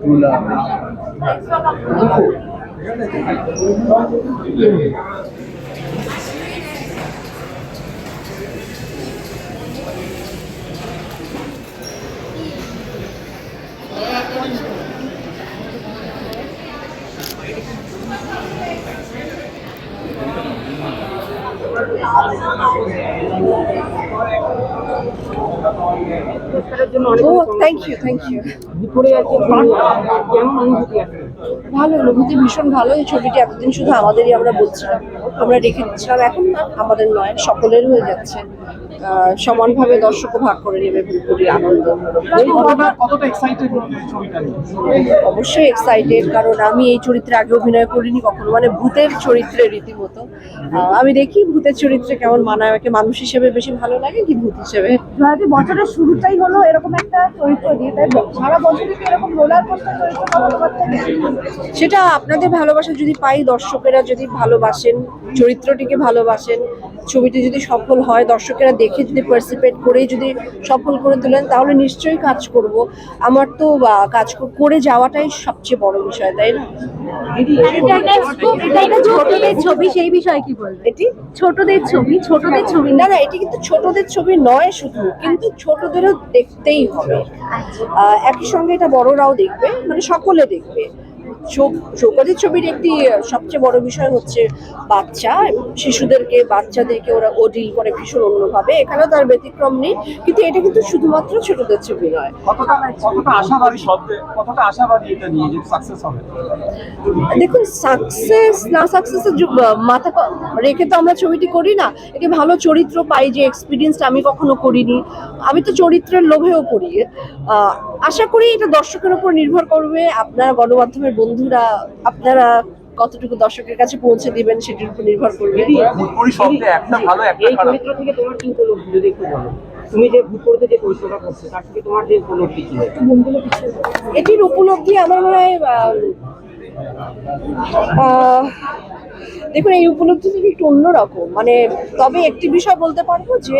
তুলা ও thank you thank you ভালো অনুভূতি ভীষণ ভালো। এই ছবিটি এতদিন শুধু আমাদেরই আমরা বলছিলাম। আমরা রেখে দিচ্ছিলাম এখন না আমাদের নয় সকলের হয়ে যাচ্ছে। সমানভাবে দর্শকও ভাগ করে নেবে পুরোপুরি আনন্দ। কতটা কতটা এক্সাইটেড ছবিটা নিয়ে? অবশ্যই এক্সাইটেড কারণ আমি এই চরিত্রে আগে অভিনয় করিনি কখনো মানে ভূতের চরিত্রে রীতিমতো। আমি দেখি ভূতের চরিত্রে কেমন মানায় আমাকে মানুষ হিসেবে বেশি ভালো লাগে কি ভূত হিসেবে? বছরের শুরুটাই হলো এরকম একটা চরিত্র দিয়ে তাই সারা বছরই কি এরকম রোলার কোস্টার চরিত্র সেটা আপনাদের ভালোবাসা যদি পাই দর্শকেরা যদি ভালোবাসেন চরিত্রটিকে ভালোবাসেন ছবিটি যদি সফল হয় দর্শকেরা দেখে যদি পার্সিপেট করে যদি সফল করে তোলেন তাহলে নিশ্চয়ই কাজ করব। আমার তো কাজ করে যাওয়াটাই সবচেয়ে বড় বিষয় তাই না? ছবি সেই বিষয়ে কি বলবে? এটি? ছোটদের ছবি ছোটদের ছবি না না এটি কিন্তু ছোটদের ছবি নয় শুধু কিন্তু ছোটদেরও দেখতেই হবে। আহ, একই সঙ্গে এটা বড়রাও দেখবে মানে সকলে দেখবে। চৌকাদের ছবির একটি সবচেয়ে বড় বিষয় হচ্ছে বাচ্চা শিশুদেরকে বাচ্চাদেরকে ওরা ও ডিল করে ভীষণ অন্যভাবে। এখানেও তার ব্যতিক্রম নেই কিন্তু এটা কিন্তু শুধুমাত্র ছোটদের ছবি নয়। দেখুন সাকসেস না সাকসেসের মাথা রেখে তো আমরা ছবিটি করি না। এটি ভালো চরিত্র পাই যে এক্সপিরিয়েন্সটা আমি কখনো করিনি। আমি তো চরিত্রের লোভেও করি। আশা করি এটা দর্শকের উপর নির্ভর করবে। আপনারা গণমাধ্যমের বন্ধুরা আপনারা কতটুকু দর্শকের কাছে পৌঁছে দিবেন সেটির উপর নির্ভর করবে। ভূতপুরি শব্দে একটা ভালো একটা এই চরিত্র থেকে তোমার কি উপলব্ধি যদি একটু বলো? তুমি যে ভূত যে চরিত্রটা করছ তার থেকে তোমার যে উপলব্ধি কি এটির উপলব্ধি আমার মনে হয় দেখুন এই উপলব্ধি থেকে একটু অন্যরকম মানে তবে একটি বিষয় বলতে পারব যে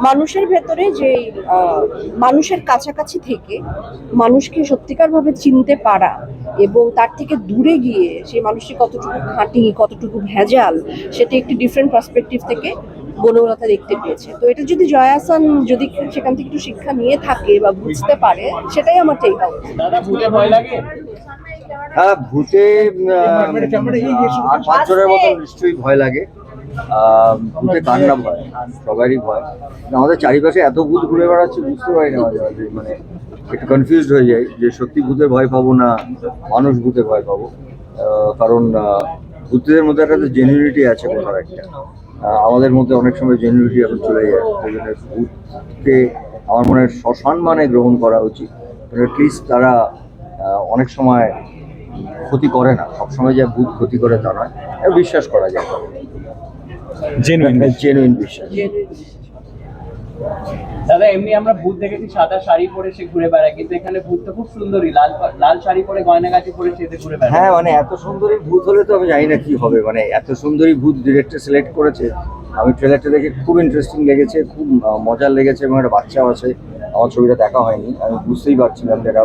মানুষের ভেতরে যে মানুষের কাছাকাছি থেকে মানুষকে সত্যিকারভাবে চিনতে পারা এবং তার থেকে দূরে গিয়ে সেই মানুষটি কতটুকু খাঁটি কতটুকু ভেজাল সেটি একটি ডিফারেন্ট পার্সপেক্টিভ থেকে বনলতা দেখতে পেয়েছে। তো এটা যদি জয়াসান যদি সেখান থেকে একটু শিক্ষা নিয়ে থাকে বা বুঝতে পারে সেটাই আমার টেক আউট ভূতে ভয় লাগে? হ্যাঁ ভূতে আট বছরের মতো নিশ্চয়ই ভয় লাগে। আহ, ভূতে কার না ভয় সবারই ভয় আমাদের চারিপাশে এত ভূত ঘুরে বেড়াচ্ছে, বুঝতে পারি না মানে একটু কনফিউজড হয়ে যায় যে সত্যি ভূতে ভয় পাবো না মানুষ ভূতে ভয় পাবো। কারণ ভূতদের মধ্যে একটা জেনুইনিটি আছে কোথাও একটা। আমাদের মধ্যে অনেক সময় জেনুইনিটি এখন চলে যায়। সেই জন্য ভূতকে আমার মনে হয় সসম্মানে গ্রহণ করা উচিত। অ্যাটলিস্ট তারা অনেক সময় ক্ষতি করে না। সবসময় যে ভূত ক্ষতি করে তা নয়। বিশ্বাস করা যায়। জেনুইন জেনুইন বিশ্বাস দাদা এমনি আমরা ভূত দেখেছি সাদা শাড়ি পরে সে ঘুরে বেড়ায় কিন্তু এখানে ভূত তো খুব সুন্দরী। লাল লাল শাড়ি পরে গয়নাগাটি পরে সে ঘুরে বেড়ায়। হ্যাঁ মানে এত সুন্দরী ভূত হলে তো আমি জানি না কি হবে। মানে এত সুন্দরী ভূত ডিরেক্টর সিলেক্ট করেছে। আমি ট্রেলারটা দেখে খুব ইন্টারেস্টিং লেগেছে খুব মজার লেগেছে এবং একটা বাচ্চাও আছে। আমার ছবিটা দেখা হয়নি। আমি বুঝতেই পারছিলাম যে একটা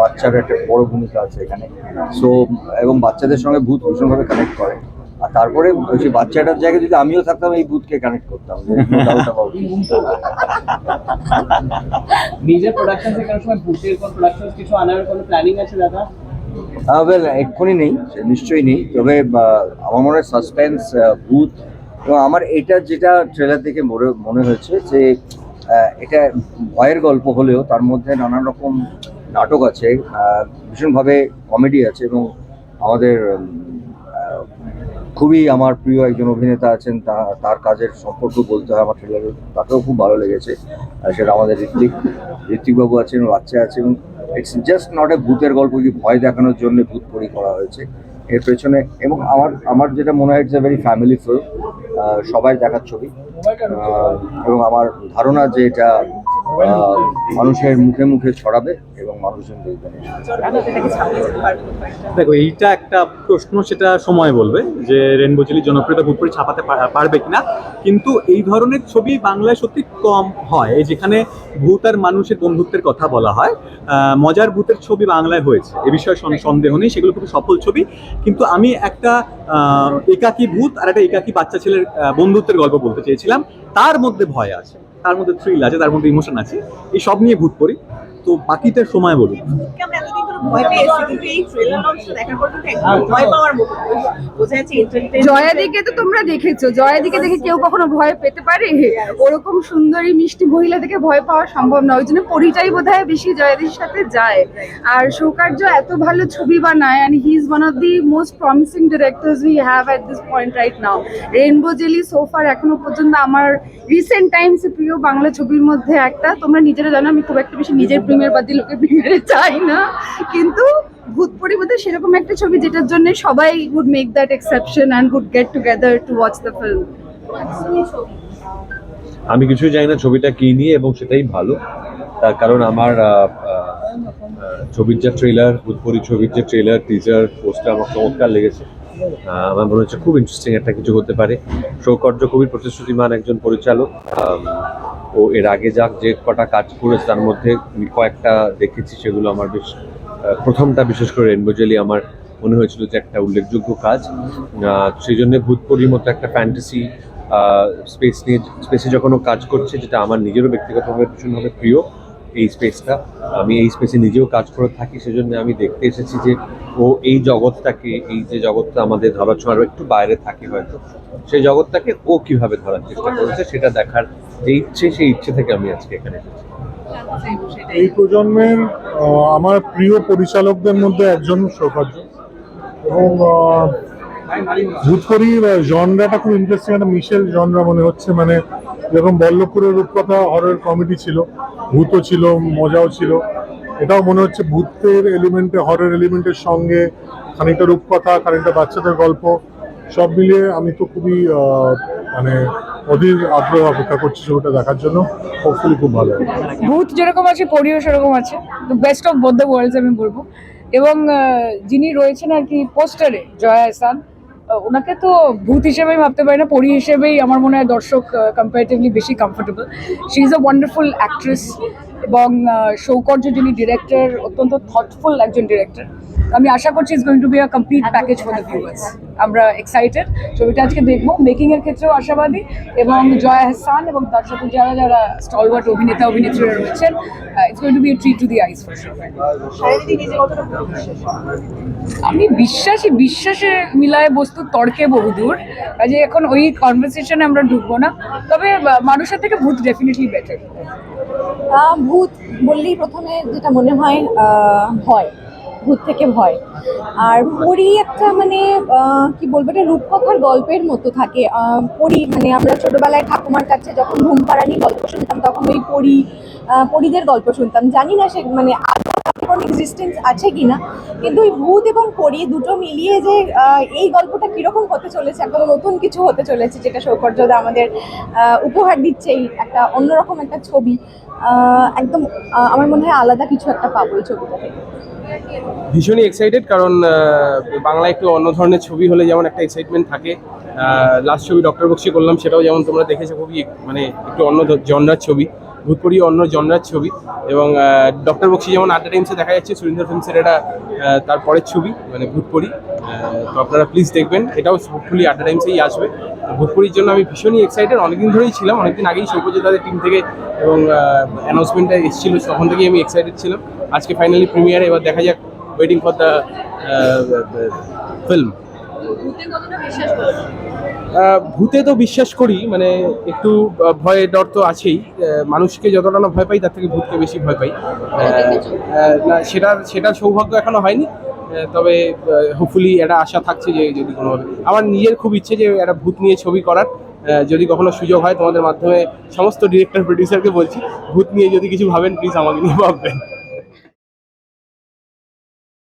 বাচ্চার একটা বড় ভূমিকা আছে এখানে। সো এবং বাচ্চাদের সঙ্গে ভূত ভীষণভাবে কানেক্ট করে। তারপরে ওই সেই বাচ্চাটার জায়গায় যদি আমিও থাকতাম এই বুথকে কানেক্ট করতাম। যে. নিজের প্রোডাকশন থেকে সময় ভূতের কোন প্রোডাকশন কিছু আনার কোনো প্ল্যানিং আছে দাদা? ওয়েল এক্ষুনি নেই নিশ্চয়ই নেই। তবে আমার মনে হয় সাসপেন্স ভূত এবং আমার এটা যেটা ট্রেলার দেখে মনে মনে হয়েছে যে এটা ভয়ের গল্প হলেও তার মধ্যে নানান রকম নাটক আছে ভীষণভাবে কমেডি আছে এবং আমাদের খুবই আমার প্রিয় একজন অভিনেতা আছেন তার কাজের সম্পর্ক বলতে হয় আমার ট্রেলারে তাকেও খুব ভালো লেগেছে। আর সেটা আমাদের ঋত্বিক, ঋত্বিকবাবু আছেন বাচ্চা আছে এবং ইটস জাস্ট নট এ ভূতের গল্প যে ভয় দেখানোর জন্য ভূত পরি করা হয়েছে। এর পেছনে এবং আমার আমার যেটা মনে হয় it's a very family film সবাই দেখার ছবি। এবং আমার ধারণা যে এটা মানুষের মুখে মুখে ছড়াবে এবং মানুষজন দেখবেন দেখো এইটা একটা প্রশ্ন সেটা সময় বলবে যে রেনবো চিলি জনপ্রিয়তা ভূতপুরি ছাপাতে পারবে কিনা। কিন্তু এই ধরনের ছবি বাংলায় সত্যি কম হয়। এই যেখানে ভূত আর মানুষের বন্ধুত্বের কথা বলা হয় মজার ভূতের ছবি বাংলায় হয়েছে। এ বিষয়ে সন্দেহ নেই সেগুলো খুব সফল ছবি। কিন্তু আমি একটা আহ, একাকী ভূত আর একটা একাকী বাচ্চা ছেলের বন্ধুত্বের গল্প বলতে চেয়েছিলাম। তার মধ্যে ভয় আছে। তার মধ্যে থ্রিল আছে তার মধ্যে ইমোশন আছে, এই সব নিয়ে ভূত করি তো বাকিটা সময় বলুন। ভয় পেয়েছি কিন্তু এই ট্রেলার অংশ দেখার পর কিন্তু একদম ভয় পাওয়ার মতো বোঝা যাচ্ছে জয়াদিকে তো তোমরা দেখেছ জয়াদিকে দেখে কেউ কখনো ভয় পেতে পারে? ওরকম সুন্দরী মিষ্টি মহিলা দেখে ভয় পাওয়া সম্ভব না ওই জন্য পরিটাই বোধ হয় বেশি জয়াদির সাথে যায়। আর সৌকার্য এত ভালো ছবি বানায় and he is one of the most promising directors we have at this point right now Rainbow Jelly so far এখনও পর্যন্ত আমার রিসেন্ট টাইমসে প্রিয় বাংলা ছবির মধ্যে একটা। তোমরা নিজেরা জানো আমি খুব একটা বেশি নিজের প্রেমের বাদ দিয়ে লোকের প্রিমিয়ারে চাই না। কিন্তু ভূত পরিবারে সেরকম একটা ছবি যেটার জন্য সবাই would make that exception and would get together to watch the film. আমি কিছুই জানি না ছবিটা কি নিয়ে এবং সেটাই ভালো। তার কারণ আমার ছবির যে ট্রেলার ভূতপুরি ছবির যে ট্রেলার টিজার পোস্টার আমার চমৎকার লেগেছে। আমার মনে হচ্ছে খুব ইন্টারেস্টিং একটা কিছু হতে পারে। সৌকর্য খুবই প্রতিশ্রুতিমান একজন পরিচালক। ও এর আগে যাক যে কটা কাজ করেছে, তার মধ্যে কয়েকটা দেখেছি, সেগুলো আমার বেশ প্রথমটা বিশেষ করে রেনবোজেলি আমার মনে হয়েছিল যে একটা উল্লেখযোগ্য কাজ। সেই জন্য ভূতপুরীর মতো একটা ফ্যান্টাসি স্পেস নিয়ে স্পেসে যখন কাজ করছে, যেটা আমার নিজেরও ব্যক্তিগতভাবে ভীষণভাবে প্রিয় এই স্পেসটা আমি এই স্পেসে নিজেও কাজ করে থাকি সেজন্য আমি দেখতে এসেছি যে ও এই জগৎটাকে এই যে জগৎটা আমাদের ধরা ছোঁয়ারও একটু বাইরে থাকে হয়তো সেই জগৎটাকে ও কীভাবে ধরার চেষ্টা করেছে সেটা দেখার যে ইচ্ছে সেই ইচ্ছে থেকে আমি আজকে এখানে এসেছি। এই প্রজন্মের আমার প্রিয় পরিচালকদের মধ্যে একজন সৌভাগ্য। এবং আহ, ভূতকরির জনরাটা খুব ইন্টারেস্টিং একটা মিশেল জনরা মনে হচ্ছে। মানে যেরকম বল্লভপুরের রূপকথা হরর কমেডি ছিল, ভূতও ছিল, মজাও ছিল। এটাও মনে হচ্ছে ভূতের এলিমেন্টে হরর এলিমেন্টের সঙ্গে খানিকটা রূপকথা, খানিকটা বাচ্চাদের গল্প, সব মিলিয়ে আমি তো খুবই মানে অধীর আগ্রহ অপেক্ষা করছি ছবিটা দেখার জন্য। হোপফুলি খুব ভালো ভূত যেরকম আছে, পরিও সেরকম আছে। তো best of both the worlds আমি বলব। এবং যিনি রয়েছেন আর কি পোস্টারে জয়া এসান ওনাকে তো ভূত হিসেবেই ভাবতে পারি না, পরি হিসেবেই আমার মনে হয় দর্শক কম্পারেটিভলি বেশি comfortable she is a wonderful actress এবং সৌকর্য যিনি ডিরেক্টর অত্যন্ত থটফুল একজন ডিরেক্টর আমি আশা করছি is going to be a complete package for the viewers আমরা এক্সাইটেড ছবিটা আজকে দেখব। মেকিং এর ক্ষেত্রেও আশাবাদী এবং জয়া হাসান এবং তার সাথে যারা যারা স্টলওয়ার্ট অভিনেতা অভিনেত্রীরা রয়েছেন it's going to be treat to the eyes for আমি বিশ্বাসী বিশ্বাসে মিলায় বস্তু তর্কে বহুদূর কাজে এখন ওই কনভারসেশনে আমরা ঢুকবো না। তবে মানুষের থেকে ভূত ডেফিনেটলি বেটার ভূত বললেই প্রথমে যেটা মনে হয় আহ, ভয় ভূত থেকে ভয়। আর পরি একটা মানে কি বলব, এটা রূপকথার গল্পের মতো থাকে। পরি মানে আমরা ছোটোবেলায় ঠাকুমার কাছে যখন ঘুম পাড়ানি গল্প শুনতাম, তখন ওই পরি পরিদের গল্প শুনতাম। জানি না সে মানে কোনো এক্সিস্টেন্স আছে কিনা, কিন্তু ওই ভূত এবং পরি দুটো মিলিয়ে যে এই গল্পটা কীরকম হতে চলেছে একদম নতুন কিছু হতে চলেছে, যেটা সৌকর্যদা আমাদের উপহার দিচ্ছে এই একটা অন্যরকম একটা ছবি একদম আমার মনে হয় আলাদা কিছু একটা পাবো এই ছবিটা থেকে ভীষণই এক্সাইটেড কারণ বাংলা একটু অন্য ধরনের ছবি হলে যেমন একটা এক্সাইটমেন্ট থাকে লাস্ট ছবি ডক্টর বক্সি করলাম, সেটাও যেমন তোমরা দেখেছ, খুবই মানে একটু অন্য জনরার ছবি। ভূতপুরি অন্য জনরার ছবি এবং ডক্টর বক্সি যেমন আড্ডা টাইমসে দেখা যাচ্ছে, সুরিন্দর ফিল্মসের এটা তার পরের ছবি মানে ভূতপুরি তো আপনারা প্লিজ দেখবেন, এটাও হোপফুলি আড্ডা টাইমসেই আসবে। ভূতপুরির জন্য আমি ভীষণই এক্সাইটেড অনেকদিন ধরেই ছিলাম, অনেকদিন আগেই সৌকর্য তাদের টিম থেকে এবং অ্যানাউন্সমেন্টটা এসেছিল, তখন থেকেই আমি এক্সাইটেড ছিলাম। আজকে ফাইনালি প্রিমিয়ারে এবার দেখা যাক ওয়েটিং ফর দ্য ফিল্ম ভূতে তো বিশ্বাস করি মানে একটু ভয় ডর তো আছেই। মানুষকে যতটা না ভয় পাই তার থেকে ভূতকে বেশি ভয় পাই। না সেটা সেটা সৌভাগ্য এখনও হয়নি। তবে হোপফুলি একটা আশা থাকছে যে যদি কোনোভাবে আমার নিজের খুব ইচ্ছে যে একটা ভূত নিয়ে ছবি করার। যদি কখনো সুযোগ হয় তোমাদের মাধ্যমে সমস্ত ডিরেক্টর প্রডিউসারকে বলছি ভূত নিয়ে যদি কিছু ভাবেন প্লিজ আমাকে নিয়ে ভাববেন।